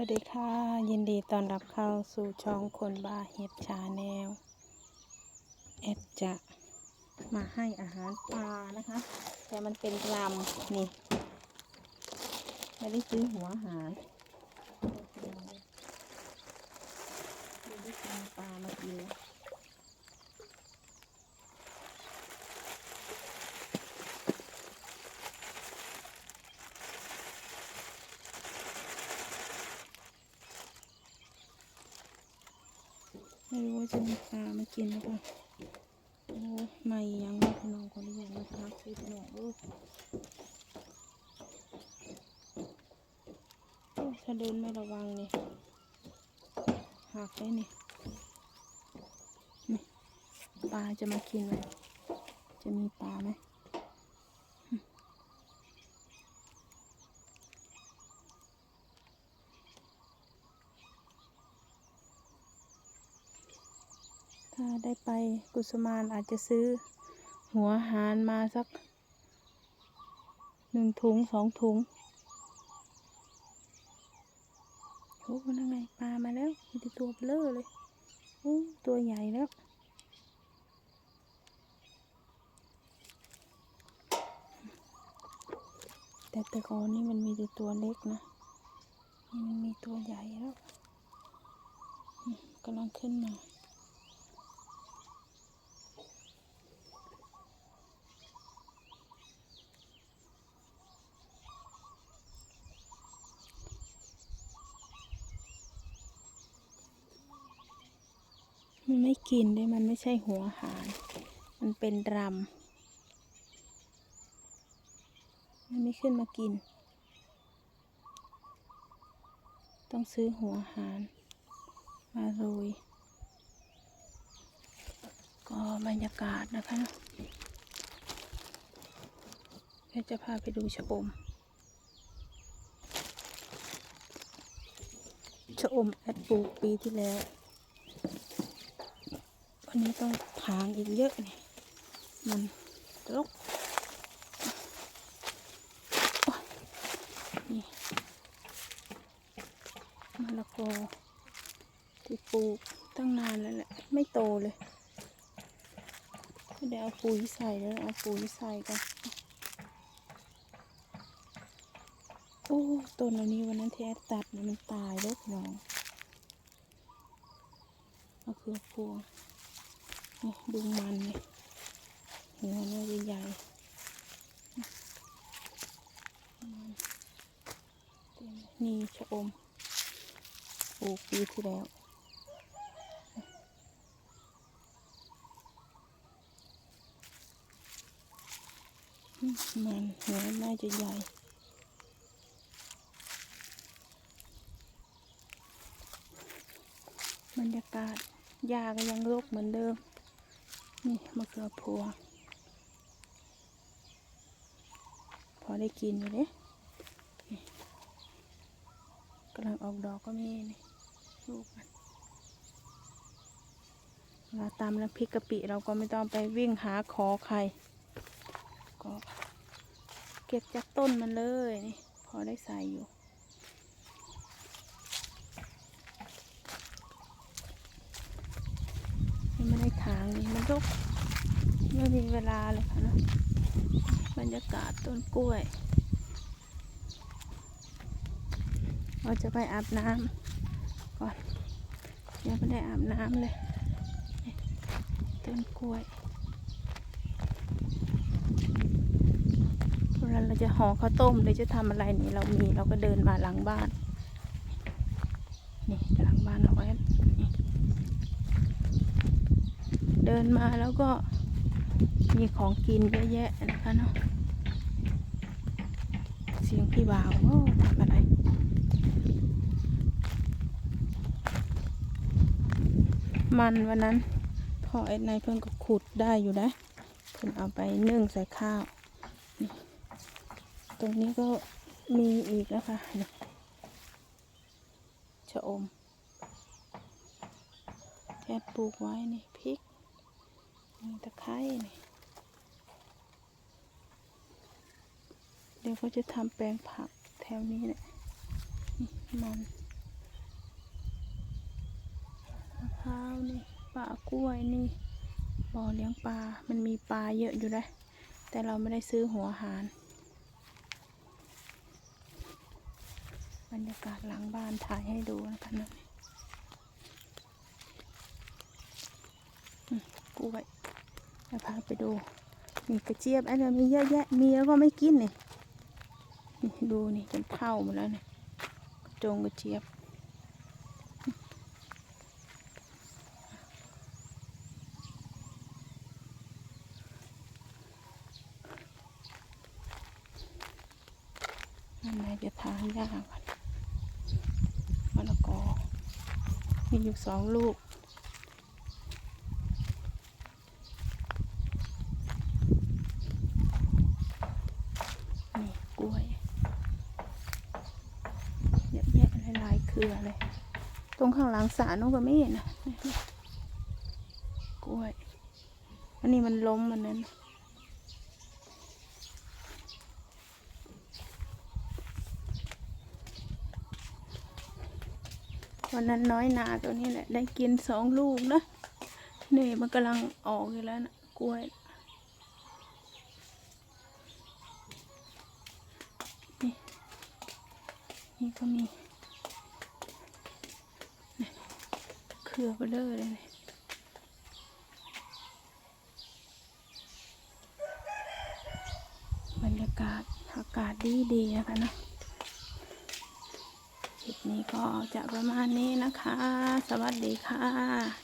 วัสดีค่ะ ยินดีต้อนรับเข้าสู่ช่องคนบาเห็ดชาแนลแอดจะมาให้อาหารปลานะคะ แต่มันเป็นลำนี่ไม่ได้ซื้อหัวอาหารไม่ได้ซื้อปลามากินนะไม่รู้ว่า จะมีปลามากินนะคะโอ้ไม่ยังไม่พี่น้องคนนี้ยังไม่ทักซื้อพี่น้องโอ้ถ้าเดินไม่ระวังนี่หักได้นี่นี่ปลาจะมากินไหมจะมีปลาไหม ถ้าได้ไปกุสมานอาจจะซื้อหัวหารมาสักหนึ่งถุงสองถุงโอ้นั่นไงปลามาแล้วมีตัวเบลอเลยโอ้ตัวใหญ่แล้วแต่แต่ก่อนนี่มันมีแต่ตัวเล็กนะนี่มันมีตัวใหญ่แล้วกำลังขึ้นมา มันไม่กินด้วยมันไม่ใช่หัวอาหาร มันเป็นรำมันไม่ขึ้นมากิน ต้องซื้อหัวอาหาร มาโรย ก็บรรยากาศนะคะเดี๋ยวจะพาไปดูชะอมชะอมแอดปลูกปีที่แล้ว นนี้ต้องถางอีกเยอะเนี่ยมันรกนี่มะละกอที่ปลูกตั้งนานแล้วแหละ ไม่โตเลยไม่ได้เอาปุ๋ยใส่แล้วเอาปุ๋ยใส่กันโอ้ต้นอันนี้วันนั้นที่แอดตัดเนี่ยมันตายแล้วน้องเอาคือพวง นี่ดูมันเนี่ยหัวเนี่ยใหญ่นี่ชะอมปลูกปีที่แล้วมันหัวน่าจะใหญ่บรรยากาศหญ้าก็ยังรกเหมือนเดิม นี่มะเขือพวง พอได้กินอยู่เด้นี่กำลังออกดอกก็มีนี่ลูกมันเวลาตำน้ำพริกกะปิเราก็ไม่ต้องไปวิ่งหาขอใคร ก็เก็บจากต้นมันเลยนี่ พอได้ใส่อยู่ ยัง ไม่ได้ถางนี่มันรกไม่มีเวลาเลยค่ะนะบรรยากาศต้นกล้วย เราจะไปอาบน้ำก่อน ยังไม่ได้อาบน้ำเลย ต้นกล้วยเวลาเราจะห่อข้าวต้มหรือจะทำอะไรนี่เรามีเราก็เดินมาหลังบ้าน นี่หลังบ้านเราไว้นี่ เดินมาแล้วก็มีของกินเยอะแยะนะคะเนาะเสียงพี่บ่าวโอ้ทำอะไรมันวันนั้นพ่อไอ้นายเพิ่นก็ขุดได้อยู่นะเพิ่นเอาไปนึ่งใส่ข้าว ตรงนี้ก็มีอีกนะคะนี่ชะอมแค่ปลูกไว้นี่พริก มีตะไคร้เนี่ยเดี๋ยวเขาจะทำแปลงผักแถวนี้แหละมันมะพร้าวนี่ปลากล้วยนี่บ่อเลี้ยงปลา มันมีปลาเยอะอยู่นะแต่เราไม่ได้ซื้อหัวหาร บรรยากาศหลังบ้านถ่ายให้ดูนะคะนะกล้วย จะพาไปดูมีกระเจี๊ยบอันนี้มีเยอะแยะมีแล้วก็ไม่กินนี่นี่ดูนี่จนเท่าหมดแล้วเนี่ยจงกระเจี๊ยบอันไหนจะทานยากกันมะละกอมีอยู่สองลูก นี่กล้วย เยอะแยะ หลายเครือเลย ตรงข้างหลังสานุก็ไม่เห็นนะกล้วย อันนี้มันล้มมันนั้นวันนั้นน้อยนาตัวนี้แหละ ได้กินสองลูกนะนี่มันกำลังออกอยู่แล้วนะกล้วยนี่นี่ก็มี เครือเบลอเลยนี่บรรยากาศอากาศดีดีนะคะเนาะคลิปนี้ก็จะประมาณนี้นะคะ สวัสดีค่ะ